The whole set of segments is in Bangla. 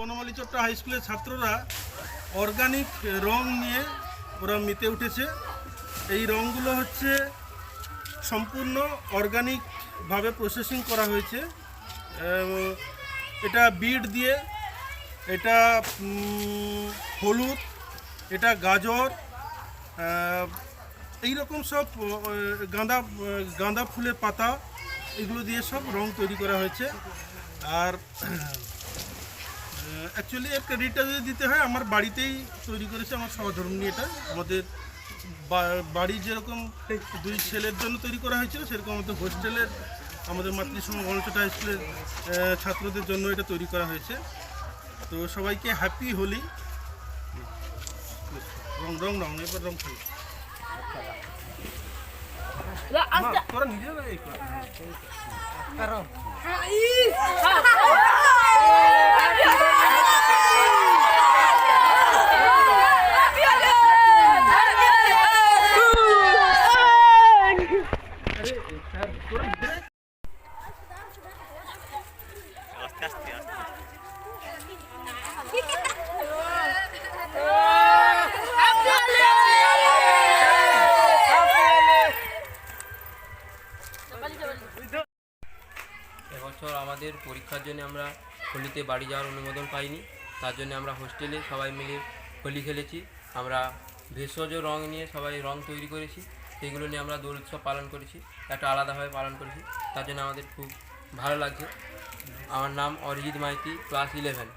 বনমালী চট্টা হাই স্কুলের ছাত্ররা অর্গানিক রং নিয়ে ওরা মেতে উঠেছে। এই রঙগুলো হচ্ছে সম্পূর্ণ অর্গানিকভাবে প্রসেসিং করা হয়েছে। এটা বিট দিয়ে, এটা হলুদ, এটা গাজর এই রকম সব গাঁদা গাঁদা ফুলের পাতা, এগুলো দিয়ে সব রং তৈরি করা হয়েছে। আর অ্যাকচুয়ালি এর ক্রেডিটটা যদি দিতে হয় আমার বাড়িতেই তৈরি করেছে আমার সহধর্মিনী এটা। আমাদের বাড়ি যেরকম দুই ছেলের জন্য তৈরি করা হয়েছিল সেরকম আমাদের হোস্টেলের আমাদের মাতৃসম গণচটা হাই স্কুলের ছাত্রদের জন্য এটা তৈরি করা হয়েছে। তো সবাইকে হ্যাপি হোলি। রং রং রং এবার রং খেলো। তোরা নিজেরা এবছর আমাদের পরীক্ষার জন্য আমরা হোলিতে বাড়ি যাওয়ার অনুমোদন পাইনি। তার জন্য আমরা হোস্টেলে সবাই মিলে হোলি খেলেছি। আমরা ভেষজ রং নিয়ে সবাই রং তৈরি করেছি। সেইগুলো নিয়ে আমরা দোল উৎসব পালন করেছি। একটা আলাদাভাবে পালন করেছি। তার জন্য আমাদের খুব ভালো লাগছে। আমার নাম Arijit Maiti class eleven.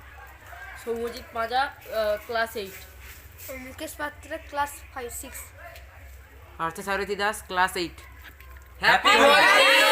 Soumajit Maja class eight. Mukesh Patra class five six. Artha Sarathi Das class eight. Happy Holi